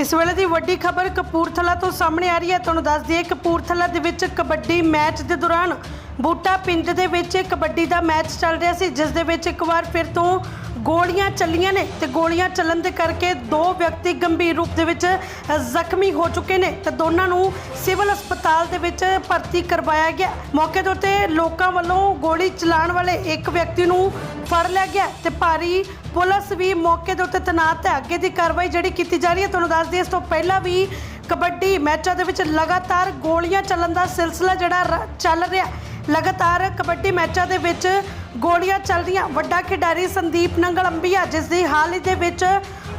ਇਸ ਵੇਲੇ ਦੀ ਵੱਡੀ ਖਬਰ ਕਪੂਰਥਲਾ ਤੋਂ ਸਾਹਮਣੇ ਆ ਰਹੀ ਹੈ। ਤੁਹਾਨੂੰ ਦੱਸ ਦਈਏ, ਕਪੂਰਥਲਾ ਦੇ ਵਿੱਚ ਕਬੱਡੀ ਮੈਚ ਦੇ ਦੌਰਾਨ ਬੂਟਾ ਪਿੰਡ ਦੇ ਵਿੱਚ ਕਬੱਡੀ ਦਾ ਮੈਚ ਚੱਲ ਰਿਹਾ ਸੀ, ਜਿਸ ਦੇ ਵਿੱਚ ਇੱਕ ਵਾਰ ਫਿਰ ਤੋਂ ਗੋਲੀਆਂ ਚੱਲੀਆਂ ਨੇ ਤੇ ਗੋਲੀਆਂ ਚੱਲਣ ਦੇ ਕਰਕੇ ਦੋ ਵਿਅਕਤੀ ਗੰਭੀਰ ਰੂਪ ਦੇ ਵਿੱਚ ਜ਼ਖਮੀ ਹੋ ਚੁੱਕੇ ਨੇ ਤੇ ਦੋਨਾਂ ਨੂੰ ਸਿਵਲ ਹਸਪਤਾਲ ਦੇ ਵਿੱਚ ਭਰਤੀ ਕਰਵਾਇਆ ਗਿਆ। ਮੌਕੇ ਦੇ ਉੱਤੇ ਲੋਕਾਂ ਵੱਲੋਂ ਗੋਲੀ ਚਲਾਉਣ ਵਾਲੇ ਇੱਕ ਵਿਅਕਤੀ ਨੂੰ ਫੜ ਲਿਆ ਗਿਆ ਤੇ ਭਾਰੀ ਪੁਲਿਸ ਵੀ ਮੌਕੇ ਦੇ ਉੱਤੇ ਤੈਨਾਤ ਹੈ। ਅੱਗੇ ਦੀ ਕਾਰਵਾਈ ਜਿਹੜੀ ਕੀਤੀ ਜਾ ਰਹੀ ਹੈ, ਤੁਹਾਨੂੰ ਦੱਸ ਦਈਏ, ਇਸ ਤੋਂ ਪਹਿਲਾਂ ਵੀ ਕਬੱਡੀ ਮੈਚਾਂ ਦੇ ਵਿੱਚ ਲਗਾਤਾਰ ਗੋਲੀਆਂ ਚੱਲਣ ਦਾ ਸਿਲਸਿਲਾ ਜਿਹੜਾ ਰ- ਚੱਲ ਰਿਹਾ ਲਗਾਤਾਰ ਕਬੱਡੀ ਮੈਚਾਂ ਦੇ ਵਿੱਚ ਗੋਲੀਆਂ ਚੱਲ ਰਹੀਆਂ। ਵੱਡਾ ਖਿਡਾਰੀ ਸੰਦੀਪ ਨੰਗਲ ਅੰਬੀਆ ਜਿਸ ਦੀ ਹਾਲ ਹੀ ਦੇ ਵਿੱਚ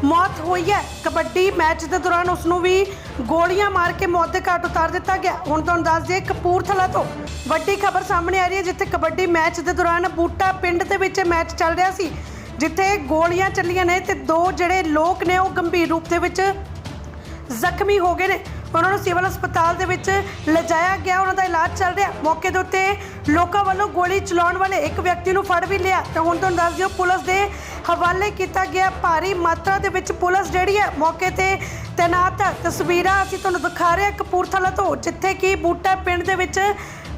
ਮੌਤ ਹੋਈ ਹੈ। ਕਬੱਡੀ ਮੈਚ ਦੇ ਦੌਰਾਨ ਉਸ ਨੂੰ ਵੀ ਗੋਲੀਆਂ ਮਾਰ ਕੇ ਮੌਤ ਦੇ ਘਾਟ ਉਤਾਰ ਦਿੱਤਾ ਗਿਆ। ਹੁਣ ਤੁਹਾਨੂੰ ਦੱਸ ਦਈਏ, ਕਪੂਰਥਲਾ ਤੋਂ ਵੱਡੀ ਖਬਰ ਸਾਹਮਣੇ ਆ ਰਹੀ ਹੈ, ਜਿੱਥੇ ਕਬੱਡੀ ਮੈਚ ਦੇ ਦੌਰਾਨ ਬੂਟਾ ਪਿੰਡ ਦੇ ਵਿੱਚ ਮੈਚ ਚੱਲ ਰਿਹਾ ਸੀ। ਜਿੱਥੇ ਗੋਲੀਆਂ ਚੱਲੀਆਂ ਨੇ ਤੇ ਦੋ ਜਿਹੜੇ ਲੋਕ ਨੇ ਉਹ ਗੰਭੀਰ ਰੂਪ ਦੇ ਵਿੱਚ ਜ਼ਖਮੀ ਹੋ ਗਏ ਨੇ। ਉਹਨਾਂ ਨੂੰ ਸਿਵਲ ਹਸਪਤਾਲ ਦੇ ਵਿੱਚ ਲਿਜਾਇਆ ਗਿਆ। ਉਹਨਾਂ ਦਾ ਇਲਾਜ ਚੱਲ ਰਿਹਾ। ਮੌਕੇ ਦੇ ਉੱਤੇ ਲੋਕਾਂ ਵੱਲੋਂ ਗੋਲੀ ਚਲਾਉਣ ਵਾਲੇ ਇੱਕ ਵਿਅਕਤੀ ਨੂੰ ਫੜ ਵੀ ਲਿਆ। ਤੇ ਹੁਣ ਤੁਹਾਨੂੰ ਦੱਸ ਦਿਓ, ਪੁਲਿਸ ਦੇ ਹਵਾਲੇ ਕੀਤਾ ਗਿਆ ਭਾਰੀ ਮਾਤਰਾ ਦੇ ਵਿੱਚ ਪੁਲਿਸ ਜਿਹੜੀ ਹੈ, ਮੌਕੇ ਤੇ ਤੈਨਾਤ ਤਸਵੀਰਾਂ ਅਸੀਂ ਤੁਹਾਨੂੰ ਦਿਖਾ ਰਹੇ ਹਾਂ ਕਪੂਰਥਲਾ ਤੋਂ, ਜਿੱਥੇ ਕਿ ਬੂਟਾ ਪਿੰਡ ਦੇ ਵਿੱਚ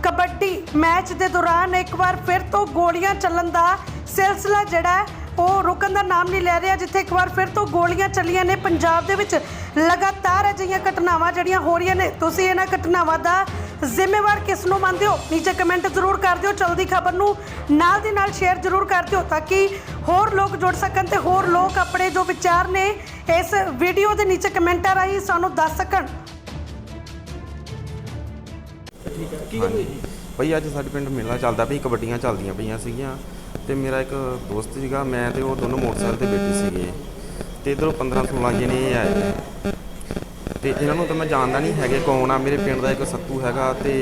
ਕਬੱਡੀ ਮੈਚ ਦੇ ਦੌਰਾਨ ਇੱਕ ਵਾਰ ਫਿਰ ਤੋਂ ਗੋਲੀਆਂ ਚੱਲਣ ਦਾ ਸਿਲਸਿਲਾ ਜਿਹੜਾ ਉਹ ਰੁਕਣ ਦਾ ਨਾਮ ਨਹੀਂ ਲੈ ਰਿਹਾ, ਜਿੱਥੇ ਇੱਕ ਵਾਰ ਫਿਰ ਤੋਂ ਗੋਲੀਆਂ ਚੱਲੀਆਂ ਨੇ। ਪੰਜਾਬ ਦੇ ਵਿੱਚ ਲਗਾਤਾਰ ਅਜਿਹੀਆਂ ਘਟਨਾਵਾਂ ਜਿਹੜੀਆਂ ਹੋ ਰਹੀਆਂ ਨੇ। ਤੁਸੀਂ ਇਹਨਾਂ ਘਟਨਾਵਾਂ ਦਾ ਜ਼ਿੰਮੇਵਾਰ ਕਿਸ ਨੂੰ ਮੰਨਦੇ ਹੋ? ਨੀਚੇ ਕਮੈਂਟ ਜ਼ਰੂਰ ਕਰ ਦਿਓ। ਚਲਦੀ ਖਬਰ ਨੂੰ ਨਾਲ ਦੀ ਨਾਲ ਸ਼ੇਅਰ ਜ਼ਰੂਰ ਕਰ ਦਿਓ ਤਾਂ ਕਿ ਹੋਰ ਲੋਕ ਜੁੜ ਸਕਣ ਤੇ ਹੋਰ ਲੋਕ ਆਪਣੇ ਜੋ ਵਿਚਾਰ ਨੇ ਇਸ ਵੀਡੀਓ ਦੇ ਨੀਚੇ ਕਮੈਂਟਾਂ ਰਾਹੀਂ ਸਾਨੂੰ ਦੱਸ ਸਕਣ। ਹਾਂਜੀ। ਭਾਈ, ਅੱਜ ਸਾਡੇ ਪਿੰਡ ਮੇਲਾ ਚੱਲਦਾ ਪਈ ਕਬੱਡੀਆਂ ਚੱਲਦੀਆਂ ਪਈਆਂ ਸੀਗੀਆਂ। ਤੇ ਮੇਰਾ ਇੱਕ ਦੋਸਤ ਸੀਗਾ, ਮੈਂ ਤੇ ਉਹ ਦੋਨੋਂ ਮੋਟਰਸਾਈਕਲ ਤੇ ਬੈਠੇ ਸੀਗੇ। ਤੇ ਇਧਰੋਂ 15 16 ਜਣੇ ਆਏ। ਤੇ ਇਹਨਾਂ ਨੂੰ ਤਾਂ ਮੈਂ ਜਾਣਦਾ ਨਹੀਂ ਹੈਗੇ ਕੌਣ ਆ। ਮੇਰੇ ਪਿੰਡ ਦਾ ਇੱਕ ਸੱਤੂ ਹੈਗਾ ਤੇ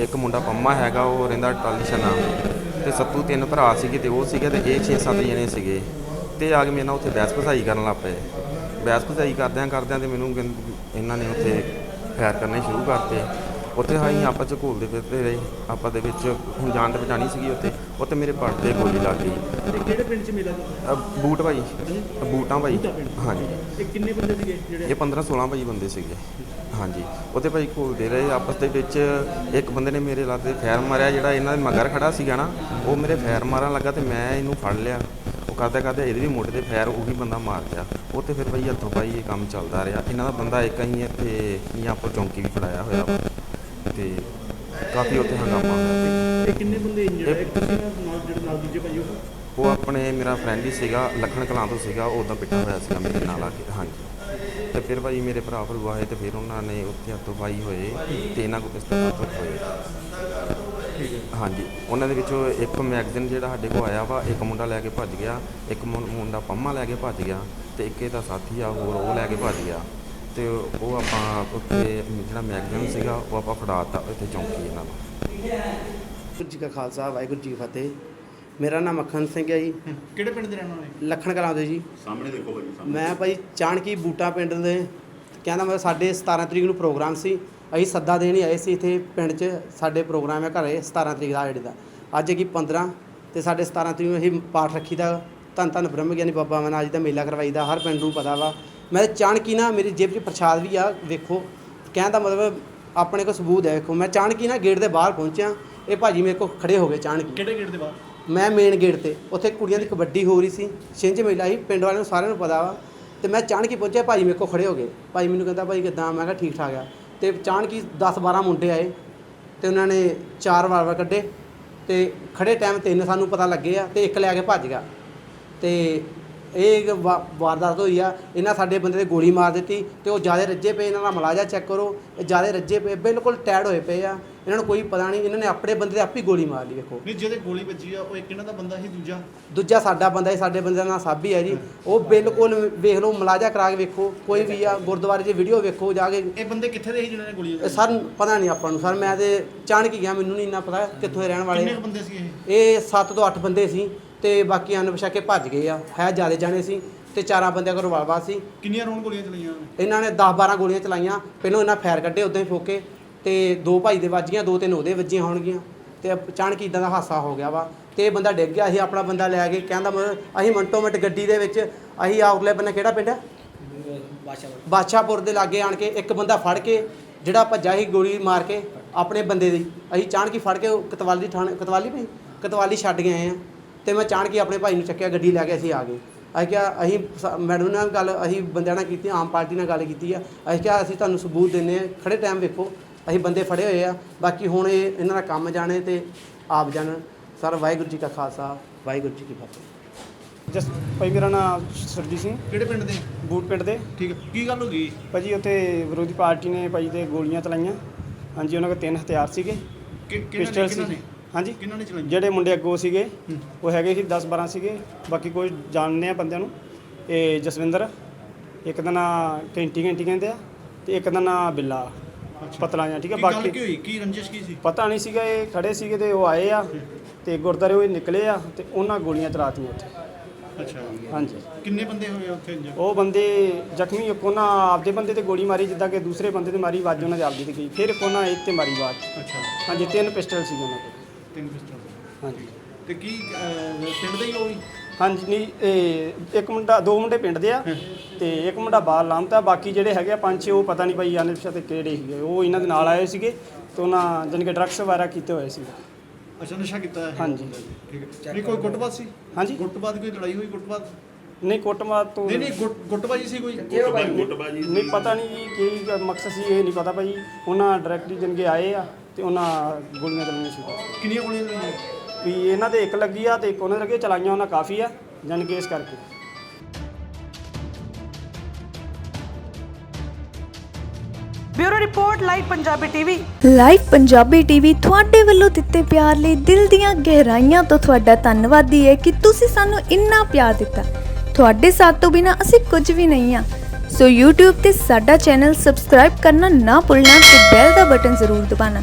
ਇੱਕ ਮੁੰਡਾ ਪੰਮਾ ਹੈਗਾ, ਉਹ ਰਹਿੰਦਾ ਟਾਲੀ ਛਨਾ। ਤੇ ਸੱਤੂ ਤਿੰਨ ਭਰਾ ਸੀਗੇ ਤੇ ਉਹ ਸੀਗੇ ਤੇ ਇਹ 6-7 ਜਣੇ ਸੀਗੇ। ਤੇ ਆ ਕੇ ਮੇਰੇ ਨਾਲ ਉੱਥੇ ਬਹਿਸ ਭਸਾਈ ਕਰਨ ਲੱਗ ਪਏ। ਬਹਿਸ ਭਸਾਈ ਕਰਦਿਆਂ ਕਰਦਿਆਂ ਤੇ ਮੈਨੂੰ ਇਹਨਾਂ ਨੇ ਉੱਥੇ ਫੈਰ ਕਰਨੇ ਸ਼ੁਰੂ ਕਰਤੇ। ਉੱਥੇ ਅਸੀਂ ਆਪਸ ਚ ਘੋਲਦੇ ਫਿਰਦੇ ਰਹੇ। ਆਪਾਂ ਦੇ ਵਿੱਚ ਹੁਣ ਜਾਣ ਤੇ ਪਛਾਣੀ ਸੀਗੀ ਉੱਥੇ। ਉੱਥੇ ਮੇਰੇ ਪੱਟ ਤੇ ਗੋਲੀ ਲੱਗ ਗਈ। ਇਹ ਕਿਹੜੇ ਪਿੰਡ ਚ ਮੇਲਾ? ਅ, ਬੂਟ ਭਾਈ। ਅ, ਬੂਟਾਂ ਭਾਈ। ਹਾਂਜੀ। ਇਹ ਕਿੰਨੇ ਬੰਦੇ ਸੀਗੇ ਜਿਹੜੇ? ਇਹ 15 16 ਭਾਈ ਬੰਦੇ ਸੀਗੇ। ਹਾਂਜੀ। ਉੱਥੇ ਭਾਈ ਘੋਲਦੇ ਰਹੇ। ਆਪਸ ਦੇ ਵਿੱਚ ਇੱਕ ਬੰਦੇ ਨੇ ਮੇਰੇ ਲੱਤ ਤੇ ਫੈਰ ਮਾਰਿਆ ਜਿਹੜਾ ਇਹਨਾਂ ਦੇ ਮਗਰ ਖੜਾ ਸੀਗਾ ਨਾ ਉਹ ਮੇਰੇ ਫੈਰ ਮਾਰਨ ਲੱਗਾ ਤੇ ਮੈਂ ਇਹਨੂੰ ਫੜ ਲਿਆ। ਉਹ ਕਰਦਾ ਕਰਦਾ ਇਹਦੇ ਵੀ ਮੋਢੇ ਤੇ ਫੈਰ ਉਹੀ ਬੰਦਾ ਮਾਰ ਗਿਆ। ਉੱਥੇ ਫਿਰ ਭਾਈ ਹੱਥੋਂ ਭਾਈ ਇਹ ਕੰਮ ਚੱਲਦਾ ਰਿਹਾ। ਇਹਨਾਂ ਦਾ ਬੰਦਾ ਇੱਕ ਹੀ ਇੱਥੇ ਪੰਜਾਬ ਚੌਂਕੀ ਵੀ ਫੜਾਇਆ ਹੋਇਆ। ਵਾ ਤੇ ਕਾਫੀ ਉੱਥੇ ਹੰਗਾਮਾ ਹੋਇਆ। ਇਹ ਕਿੰਨੇ ਬੰਦੇ ਇੰਜਰਡ ਹੈ ਇੱਕ ਤੁਸੀਂ ਨਾ ਨਾਲ ਜਿਹੜੇ ਨਾਲ ਦੂਜੇ ਭਾਈ ਉਹ? ਉਹ ਆਪਣੇ ਮੇਰਾ ਫਰੈਂਡ ਹੀ ਸੀਗਾ ਲਖਣ ਕਲਾਂ ਤੋਂ ਸੀਗਾ ਉਹ ਉਦਾਂ ਪਿੱਟਾ ਹੋਇਆ ਸੀਗਾ ਮੇਰੇ ਨਾਲ ਆ ਕੇ ਹਾਂਜੀ। ਤੇ ਫਿਰ ਭਾਈ ਮੇਰੇ ਭਰਾ ਭਰੂ ਆਏ ਤੇ ਫਿਰ ਉਹਨਾਂ ਨੇ ਉੱਥੇ ਹੱਥੋਂ ਪਾਈ ਹੋਏ ਤੇ ਇਹਨਾਂ ਕੋਲ ਪਿਸਤੌਲ ਹੱਥ ਹੋਏ ਹਾਂਜੀ ਉਹਨਾਂ ਦੇ ਵਿੱਚੋਂ ਇੱਕ ਮੈਗਜ਼ੀਨ ਜਿਹੜਾ ਸਾਡੇ ਕੋਲ ਆਇਆ ਵਾ ਇੱਕ ਮੁੰਡਾ ਲੈ ਕੇ ਭੱਜ ਗਿਆ ਇੱਕ ਮੁੰ- ਮੁੰਡਾ ਪੰਮਾ ਲੈ ਕੇ ਭੱਜ ਗਿਆ ਤੇ ਇੱਕ ਇਹਦਾ ਸਾਥੀ ਆ ਹੋਰ ਉਹ ਲੈ ਕੇ ਭੱਜ ਗਿਆ। ਤੇ ਉਹ ਆਪਾਂ ਉੱਥੇ ਜਿਹੜਾ ਮੈਗਜ਼ੀਨ ਸੀਗਾ ਉਹ ਆਪਾਂ ਫੜਾਤਾ ਇੱਥੇ ਚੌਂਕੀ ਇਹਨਾਂ ਨੂੰ। ਵਾਹਿਗੁਰੂ ਜੀ ਕਾ ਖਾਲਸਾ ਵਾਹਿਗੁਰੂ ਜੀ ਕੀ ਫਤਿਹ। ਮੇਰਾ ਨਾਮ ਮੱਖਣ ਸਿੰਘ ਹੈ ਜੀ। ਕਿਹੜੇ ਪਿੰਡ ਦੇ ਰਹਿਣ ਵਾਲੇ? ਲੱਖਣ ਕਲਾਂ ਦੇ ਜੀ। ਸਾਹਮਣੇ ਦੇਖੋ ਭਾਈ ਸਾਹਮਣੇ। ਮੈਂ ਭਾਈ ਚਾਣਕੀ ਬੂਟਾ ਪਿੰਡ ਦੇ ਕਹਿੰਦਾ ਮੈਂ ਸਾਡੇ 17 ਤਰੀਕ ਨੂੰ ਪ੍ਰੋਗਰਾਮ ਸੀ। ਅਸੀਂ ਸੱਦਾ ਦੇਣ ਹੀ ਆਏ ਸੀ ਇੱਥੇ ਪਿੰਡ 'ਚ ਸਾਡੇ ਪ੍ਰੋਗਰਾਮ ਹੈ ਘਰੇ 17 ਤਰੀਕ ਦਾ ਜਿਹੜੇ ਦਾ। ਅੱਜ ਕੀ 15 ਤੇ ਸਾਡੇ 17 ਤਰੀਕ ਨੂੰ ਅਸੀਂ ਪਾਠ ਰੱਖੀਦਾ ਧੰਨ ਧੰਨ ਬ੍ਰਹਮ ਗਿਆਨੀ ਬਾਬਾ ਮਹਾਰਾਜ ਦਾ ਮੇਲਾ ਕਰਵਾਈਦਾ ਹਰ ਪਿੰਡ ਨੂੰ ਪਤਾ ਵਾ। ਮੈਂ ਚਾਣਕੀ ਨਾ ਮੇਰੀ ਜੇਬ 'ਚ ਪ੍ਰਸ਼ਾਦ ਵੀ ਆ ਵੇਖੋ। ਕਹਿਣ ਦਾ ਮਤਲਬ ਆਪਣੇ ਕੋਲ ਸਬੂਤ ਹੈ ਵੇਖੋ। ਮੈਂ ਚਾਣਕੀ ਨਾ ਗੇਟ ਦੇ ਬਾਹਰ ਪਹੁੰਚਿਆ। ਇਹ ਭਾਜੀ ਮੇਰੇ ਕੋਲ ਖੜੇ ਹੋ ਗਏ ਚਾਣਕੀ ਕਿਹੜੇ ਗੇਟ ਦੇ ਬਾਹਰ? ਮੈਂ ਮੇਨ ਗੇਟ ਤੇ। ਉੱਥੇ ਕੁੜੀਆਂ ਦੀ ਕਬੱਡੀ ਹੋ ਰਹੀ ਸੀ ਛਿੰਝ ਮੇਲਾ ਸੀ ਪਿੰਡ ਵਾਲਿਆਂ ਨੂੰ ਸਾਰਿਆਂ ਨੂੰ ਪਤਾ ਵਾ। ਤੇ ਮੈਂ ਚਾਣਕੀ ਪਹੁੰਚਿਆ ਭਾਈ ਮੇਰੇ ਕੋਲ ਖੜੇ ਹੋ ਗਏ। ਭਾਈ ਮੈਨੂੰ ਕਹਿੰਦਾ ਭਾਈ ਕਿੱਦਾਂ? ਮੈਂ ਕਿਹਾ ਠੀਕ ਠਾਕ ਆ। ਤੇ ਚਾਣਕੀ 10 12 ਮੁੰਡੇ ਆਏ ਤੇ ਉਹਨਾਂ ਨੇ ਚਾਰ ਵਾਰ ਵਾਰ ਕੱਢੇ ਤੇ ਖੜੇ ਟਾਈਮ ਤਿੰਨ ਸਾਨੂੰ ਪਤਾ ਲੱਗੇ ਆ ਤੇ ਇੱਕ ਲੈ ਕੇ ਭੱਜ ਗਿਆ। ਤੇ ਇਹ ਇੱਕ ਵਾ- ਵਾਰਦਾਤ ਹੋਈ ਆ ਇਹਨਾਂ ਸਾਡੇ ਬੰਦੇ ਤੇ ਗੋਲੀ ਮਾਰ ਦਿੱਤੀ ਤੇ ਉਹ ਜ਼ਿਆਦਾ ਰੱਜੇ ਪਏ ਇਹਨਾਂ ਦਾ ਮਲਾਜਾ ਚੈੱਕ ਕਰੋ ਇਹ ਜ਼ਿਆਦਾ ਰੱਜੇ ਪਏ ਬਿਲਕੁਲ ਟੈਡ ਹੋਏ ਪਏ ਆ ਇਹਨਾਂ ਨੂੰ ਕੋਈ ਪਤਾ ਨਹੀਂ ਇਹਨਾਂ ਨੇ ਆਪਣੇ ਬੰਦੇ ਦੇ ਆਪ ਹੀ ਗੋਲੀ ਮਾਰ ਲਈ ਵੇਖੋ। ਨਹੀਂ ਜਿਹਦੇ ਗੋਲੀ ਵੱਜੀ ਆ ਉਹ ਇੱਕ ਇਹਨਾਂ ਦਾ ਬੰਦਾ ਸੀ ਦੂਜਾ? ਦੂਜਾ ਸਾਡਾ ਬੰਦਾ ਹੈ ਸਾਡੇ ਬੰਦੇ ਦਾ ਨਾਂ ਸਾਬੀ ਹੈ ਜੀ। ਉਹ ਬਿਲਕੁਲ ਵੇਖ ਲਓ ਮਲਾਜਾ ਕਰਾ ਕੇ ਵੇਖੋ ਕੋਈ ਵੀ ਆ ਗੁਰਦੁਆਰੇ 'ਚ ਵੀਡੀਓ ਵੇਖੋ ਜਾ ਕੇ ਇਹ ਬੰਦੇ ਕਿੱਥੇ ਦੇ ਸੀ ਜਿਹਨਾਂ ਨੇ ਗੋਲੀ ਇਹ ਸਰ ਪਤਾ ਨਹੀਂ ਆਪਾਂ ਨੂੰ ਸਰ ਮੈਂ ਤੇ ਚਾਣਕ ਹੀ ਗਿਆ ਮੈਨੂੰ ਨਹੀਂ ਇੰਨਾ ਪਤਾ ਕਿੱਥੋਂ ਦੇ ਰਹਿਣ ਵਾਲੇ ਕਿੰਨੇ ਆ। ਕੁ ਬੰਦੇ ਸੀ ਇਹ? ਇਹ 7 ਤੋਂ 8 ਬੰਦੇ ਸੀ। ਤੇ ਬਾਕੀ ਅਨਪਛਾਤੇ ਭੱਜ ਗਏ ਆ। ਹੈ ਜ਼ਿਆਦਾ ਜਾਣੇ ਸੀ ਤੇ ਚਾਰਾਂ ਬੰਦਿਆਂ ਕੋਲ ਰਿਵਾਲਵਰ ਸੀ। ਕਿੰਨੀਆਂ ਰੌਣ ਗੋਲੀਆਂ ਚਲਾਈਆਂ ਇਹਨਾਂ ਨੇ 10 12 ਗੋਲੀਆਂ ਚਲਾਈਆਂ। ਪਹਿਲਾਂ ਇਹਨਾਂ ਫਾਇਰ ਕੱਢੇ ਉਦਾਂ ਹੀ ਫੋਕੇ ਤੇ ਦੋ ਭਾਈ ਦੇ ਵੱਜੀਆਂ ਦੋ ਤਿੰਨ ਉਹਦੇ ਵੱਜੀਆਂ ਹੋਣਗੀਆਂ। ਤੇ ਅਚਾਨਕ ਇਦਾਂ ਦਾ ਹਾਸਾ ਹੋ ਗਿਆ ਵਾ ਤੇ ਇਹ ਬੰਦਾ ਡਿੱਗ ਗਿਆ ਅਸੀਂ ਆਪਣਾ ਬੰਦਾ ਲੈ ਕੇ ਕਹਿੰਦਾ ਮਤਲਬ ਅਸੀਂ ਮਿੰਟੋ ਮਿੰਟ ਗੱਡੀ ਦੇ ਵਿੱਚ ਅਸੀਂ ਆਉਟਲੇ ਬੰਨੇ ਕਿਹੜਾ ਪਿੰਡ ਹੈ ਬਾਦਸ਼ਾਹਪੁਰ। ਦੇ ਲਾਗੇ ਆਣ ਕੇ ਇੱਕ ਬੰਦਾ ਫੜ ਕੇ ਜਿਹੜਾ ਭੱਜਾ ਸੀ ਗੋਲੀ ਮਾਰ ਕੇ ਆਪਣੇ ਬੰਦੇ ਦੀ ਅਸੀਂ ਚਾਣਕੀ ਫੜ ਕੇ ਕਤਵਾਲੀ ਥਾਣੇ ਕਤਵਾਲੀ ਭਾਈ ਕਤਵਾਲੀ ਛੱਡ ਗਏ ਆਏ ਆ। ਤੇ ਮੈਂ ਚਾਣਕੀ ਆਪਣੇ ਭਾਈ ਨੂੰ ਚੱਕਿਆ ਗੱਡੀ ਲੈ ਕੇ ਅਸੀਂ ਆ ਗਏ। ਅਸੀਂ ਕਿਹਾ ਅਸੀਂ ਸ- ਮੈਡਮ ਨਾਲ ਗੱਲ ਅਸੀਂ ਬੰਦਿਆਂ ਨਾਲ ਕੀਤੀ ਆਮ ਪਾਰਟੀ ਨਾਲ ਗੱਲ ਕੀਤੀ ਆ। ਅਸੀਂ ਕਿਹਾ ਅਸੀਂ ਤੁਹਾਨੂੰ ਸਬੂਤ ਦਿੰਨੇ ਆ ਖੜੇ ਟਾਈਮ ਵੇਖੋ ਅਸੀਂ ਬੰਦੇ ਫੜੇ ਹੋਏ ਆ। ਬਾਕੀ ਹੁਣ ਇਹ ਇਹਨਾਂ ਦਾ ਕੰਮ ਜਾਣੇ ਤੇ ਆਪ ਜਾਣਨ ਸਰ ਵਾਹਿਗੁਰੂ ਜੀ ਕਾ ਖਾਲਸਾ ਵਾਹਿਗੁਰੂ ਜੀ ਕੀ ਫਤਿਹ। ਜਸ ਭਾਈ ਮੇਰਾ ਨਾਮ ਸਰਜੀਤ ਸਿੰਘ। ਕਿਹੜੇ ਪਿੰਡ ਦੇ? ਬੂਟ ਪਿੰਡ ਦੇ। ਠੀਕ ਹੈ ਕੀ ਗੱਲ ਹੋ ਗਈ? ਭਾਜੀ ਉੱਥੇ ਵਿਰੋਧੀ ਪਾਰਟੀ ਨੇ ਭਾਜੀ ਤੇ ਗੋਲੀਆਂ ਚਲਾਈਆਂ। ਹਾਂਜੀ ਉਹਨਾਂ ਕੋਲ ਤਿੰਨ ਹਥਿਆਰ ਸੀਗੇ। ਕਿ- ਕਿਹਨਾਂ ਪਿਸਟਲ ਨੇ ਸੀ। ਕਿਹਨਾਂ ਨੇ? ਹਾਂਜੀ। ਕਿਹਨਾਂ ਨੇ ਚਲਾਈ ਜਿਹੜੇ ਮੁੰਡੇ ਅੱਗੋਂ ਸੀਗੇ ਉਹ ਹੈਗੇ ਸੀ 10 12 ਸੀਗੇ। ਬਾਕੀ ਕੋਈ ਜਾਣਦੇ ਆ ਬੰਦਿਆਂ ਨੂੰ। ਇਹ ਜਸਵਿੰਦਰ ਇੱਕ ਦਾ ਨਾਂ ਘੰਟੀ ਘੰਟੀ ਕਹਿੰਦੇ ਆ ਤੇ ਇੱਕ ਦਾ ਨਾਂ ਬਿੱਲਾ। ਪਤਲਾ ਜਿਹਾ ਠੀਕ ਹੈ ਕੀ ਗੱਲ ਬਾਕੀ ਕੀ ਹੋਈ? ਕੀ ਰੰਜਿਸ਼ ਕੀ ਸੀ? ਪਤਾ ਨਹੀਂ ਸੀਗਾ ਇਹ ਖੜੇ ਸੀਗੇ ਤੇ ਉਹ ਆਏ ਆ ਤੇ ਗੁਰਦਾਰੇ ਉਹ ਨਿਕਲੇ ਆ ਤੇ ਉਹਨਾਂ ਗੋਲੀਆਂ ਚਲਾਤੀਆਂ ਉੱਥੇ। ਅੱਛਾ। ਹਾਂਜੀ। ਕਿੰਨੇ ਬੰਦੇ ਹੋਏ ਉੱਥੇ ਇੰਜਰ ਉਹ ਬੰਦੇ ਜ਼ਖਮੀ ਇੱਕ ਉਹਨਾਂ ਆਪਦੇ ਬੰਦੇ ਤੇ ਗੋਲੀ ਮਾਰੀ ਜਿੱਦਾਂ ਕਿ ਦੂਸਰੇ ਬੰਦੇ ਤੇ ਮਾਰੀ ਵੱਜ ਉਹਨਾਂ ਦੇ ਆਪਦੀ ਤੇ ਗਈ। ਫਿਰ ਉਹਨਾਂ ਇੱਕ ਤੇ ਮਾਰੀ ਬਾਤ ਅੱਛਾ। ਹਾਂਜੀ ਤਿੰਨ ਪਿਸਟਲ ਸੀ ਉਹਨਾਂ ਕੋਲ ਤਿੰਨ ਪਿਸਟਲ ਹਾਂਜੀ। ਤੇ ਕੀ ਅਹ, ਪਿੰਡ ਦੇ ਹੀ ਉਹ ਵੀ? ਹਾਂਜੀ ਨਹੀਂ ਇਹ ਇੱਕ ਮੁੰਡਾ ਦੋ ਮੁੰਡੇ ਪਿੰਡ ਦੇ ਆ ਤੇ ਇੱਕ ਮੁੰਡਾ ਬਾਹਰ ਲਾਂਤਾ ਬਾਕੀ ਜਿਹੜੇ ਹੈਗੇ ਆ ਪੰਜ ਛੇ ਉਹ ਪਤਾ ਨਹੀਂ ਭਾਈ ਅਨਿਸ਼ਾ ਤੇ ਕਿਹੜੇ ਸੀਗੇ। ਉਹ ਇਹਨਾਂ ਦੇ ਨਾਲ ਆਏ ਸੀਗੇ ਤੇ ਉਹਨਾਂ ਜਾਣੀ ਕਿ ਡਰੱਗਸ ਵਗੈਰਾ ਕੀਤੇ ਹੋਏ ਸੀ ਅੱਛਾ ਨਸ਼ਾ ਕੀਤਾ ਹੈ। ਹਾਂਜੀ। ਠੀਕ ਹੈ। ਨਹੀਂ ਕੋਈ ਗੁੱਟਬਾਜ਼ ਸੀ? ਹਾਂਜੀ। ਗੁੱਟਬਾਜ਼ ਕੋਈ ਲੜਾਈ ਹੋਈ ਗੁੱਟਬਾਜ਼? ਨਹੀਂ ਕੁੱਟਮਾਰ ਤੋਂ ਨਹੀਂ ਨਹੀਂ ਗੁੱਟ- ਗੁੱਟਬਾਜ਼ੀ ਸੀ ਕੋਈ? ਨਹੀਂ ਪਤਾ ਨਹੀਂ ਜੀ ਕੀ ਮਕਸਦ ਸੀ ਇਹ ਨਹੀਂ ਪਤਾ ਭਾਈ। ਉਹਨਾਂ ਡਾਇਰੈਕਟਲੀ ਜਾਣੀ ਕਿ ਆਏ ਆ। ਤੇ ਉਹਨਾਂ ਗੋਲੀਆਂ ਚਲਾਈਆਂ ਸੀ। ਕਿੰਨੀਆਂ ਗੋਲੀਆਂ ਚਲਾਈਆਂ? ਵੀ ਇਹਨਾਂ ਦੇ ਇੱਕ ਲੱਗੀ ਆ ਤੇ ਇੱਕ ਉਹਨਾਂ ਦੇ ਲੱਗੀ ਚਲਾਈਆਂ ਉਹਨਾਂ ਕਾਫੀ ਆ ਜਾਣੀ ਕਿ ਇਸ ਕਰਕੇ। Bureau report live Punjabi TV. Live Punjabi TV ਤੁਹਾਡੇ ਵੱਲੋਂ ਦਿੱਤੇ ਪਿਆਰ ਲਈ ਦਿਲ ਦੀਆਂ ਗਹਿਰਾਈਆਂ ਤੋਂ ਤੁਹਾਡਾ ਧੰਨਵਾਦੀ ਹੈ ਕਿ ਤੁਸੀਂ ਸਾਨੂੰ ਇੰਨਾ ਪਿਆਰ ਦਿੱਤਾ। ਤੁਹਾਡੇ ਸਾਥ ਤੋਂ ਬਿਨਾ ਅਸੀਂ ਕੁਝ ਵੀ ਨਹੀਂ ਆ। ਸੋ YouTube ਤੇ ਸਾਡਾ ਚੈਨਲ ਸਬਸਕ੍ਰਾਈਬ ਕਰਨਾ ਨਾ ਭੁੱਲਣਾ ਤੇ ਬੈਲ ਦਾ ਬਟਨ ਜ਼ਰੂਰ ਦਬਾਉਣਾ।